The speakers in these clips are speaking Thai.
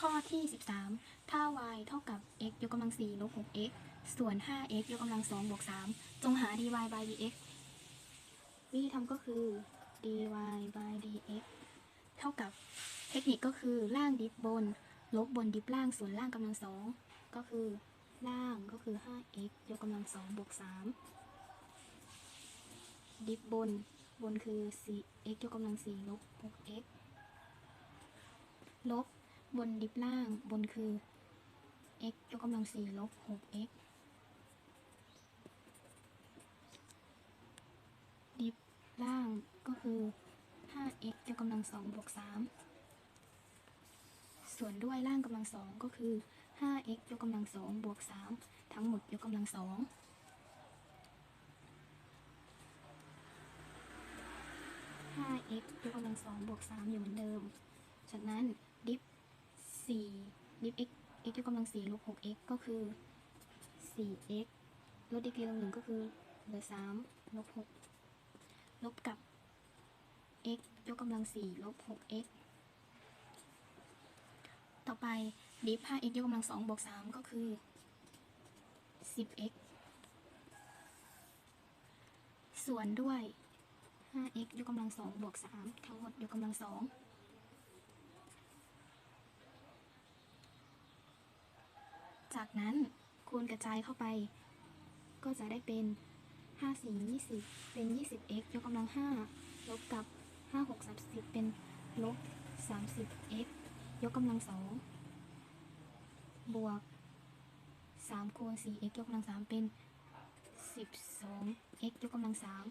ข้อที่ 13 ถ้า y เท่ากับ x ยกกำลัง4ลบ 6x ส่วน 5x ยกกำลัง2บวก3จงหา dy by dx วิธีทำก็คือ dy by dx เท่ากับเทคนิคก็คือล่างดิฟบน ลบบนดิฟล่างส่วนล่างกำลังสองก็คือล่างก็คือ 5x ยกกำลัง2บวก3ดิฟบน บนคือ 4x ยกกำลัง4ลบ 6x ลบ บนดิฟล่างบนคือ x ยกกำลัง4ลบ 6x ดิฟล่างก็คือ 5x ยกกำลัง2บวก3ส่วนด้วยล่างกำลังสองก็คือ 5x ยกกำลังสองบวก3ทั้งหมดยกกำลังสอง 5x ยกกำลังสองบวก3อยู่เหมือนเดิม จากนั้นดิฟ 4ดิฟ x x ยกกำลัง4ลบ 6x ก็คือ 4x ลดดิกรีลงหนึ่งก็คือเหลือ3ลบ6ลบกับ x ยกกำลัง4ลบ 6x ต่อไปดิฟ 5x ยกกำลัง2บวก3ก็คือ 10x ส่วนด้วย 5x ยกกำลัง2บวก3ทั้งหมดยกกำลัง2 จากนั้นคูณกระจายเข้าไป ก็จะได้เป็น 5 4 20 เป็น 20x ยกกำลัง 5 ลบกับ 5 6 30 เป็นลบ 30x ยกกำลังสองบวกสามคูณสี่ x ยกกำลังสามเป็นสิบสอง x ยกกำลังสาม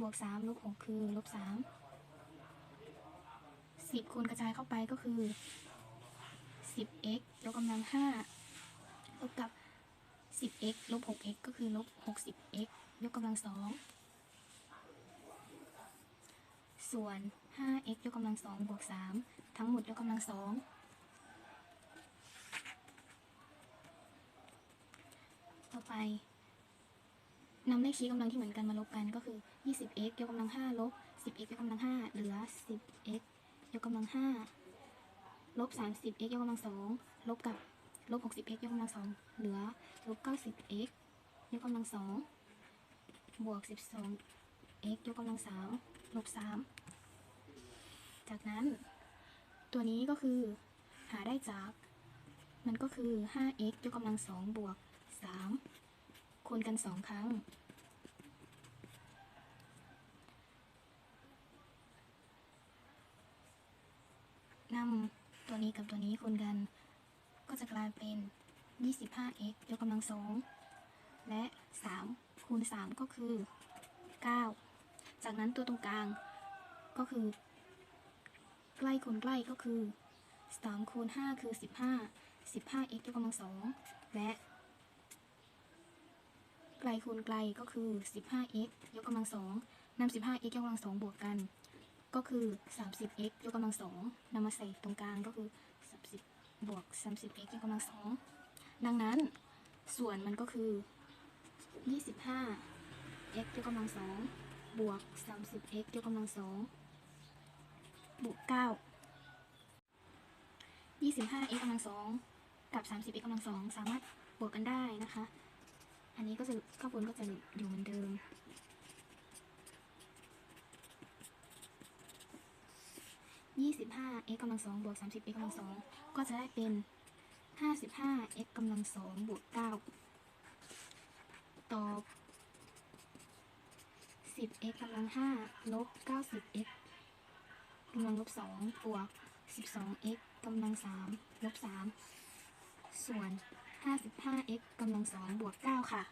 บวกสามลบหกคือ ลบสามสิบคูณกระจายเข้าไปก็คือ สิบ x ยกกำลังห้าลบกับสิบ x ลบหก x ก็คือลบหกสิบ x ยกกำลังสองส่วน 5x ยกกำลังสองบวก 3 ทั้งหมดยกกำลังสองต่อไปนำเลขชี้กำลังที่เหมือนกันมาลบกันก็คือ 20x ยกกำลัง 5 ลบ 10x ยกกำลัง 5 เหลือ 10x ยกกำลัง 5 ลบ 30x ยกกำลัง2ลบกับลบ 60x ยกกำลัง2เหลือลบ 90x ยกกำลัง2บวก 12x ยกกำลัง3ลบ 3 จากนั้น ตัวนี้ก็คือหาได้จาก มันก็คือ 5x ยกกำลัง2บวก 3 คูณกัน 2 ครั้งนำ ตัวนี้กับตัวนี้คูณกัน ก็จะกลายเป็น 25x ยกกำลัง2และ 3 คูณ 3 ก็คือ 9 จากนั้นตัวตรงกลางก็คือ ใกล้คูณใกล้ก็คือ 3 คูณ 5 คือ 15 15x ยกกำลัง2และไกลคูณไกลก็คือ 15x ยกกำลัง2นำ 15x ยกกำลัง2บวกกัน ก็คือ 30x ยกกำลัง2นำมาใส่ตรงกลางก็คือ 30 บวก 30x ยกกำลัง2ดังนั้นส่วนมันก็คือ 25x ยกกำลัง2บวก 30x ยกกำลัง2บวกเก้ายี่สิบห้า x กำลังสองกับสามสิบ x กำลังสองสามารถบวกกันได้นะคะ อันนี้ก็จะข้างบนก็จะอยู่เหมือนเดิม ยี่สิบห้า x กำลังสองบวกสามสิบ x กำลังสองก็จะได้เป็นห้าสิบห้า x กำลังสองบวกเก้าตอบสิบ x กำลังห้าลบเก้าสิบ x กำลังลบสองบวกสิบสอง x กำลังสามลบสามส่วนห้าสิบห้า x กำลังสองบวกเก้าค่ะ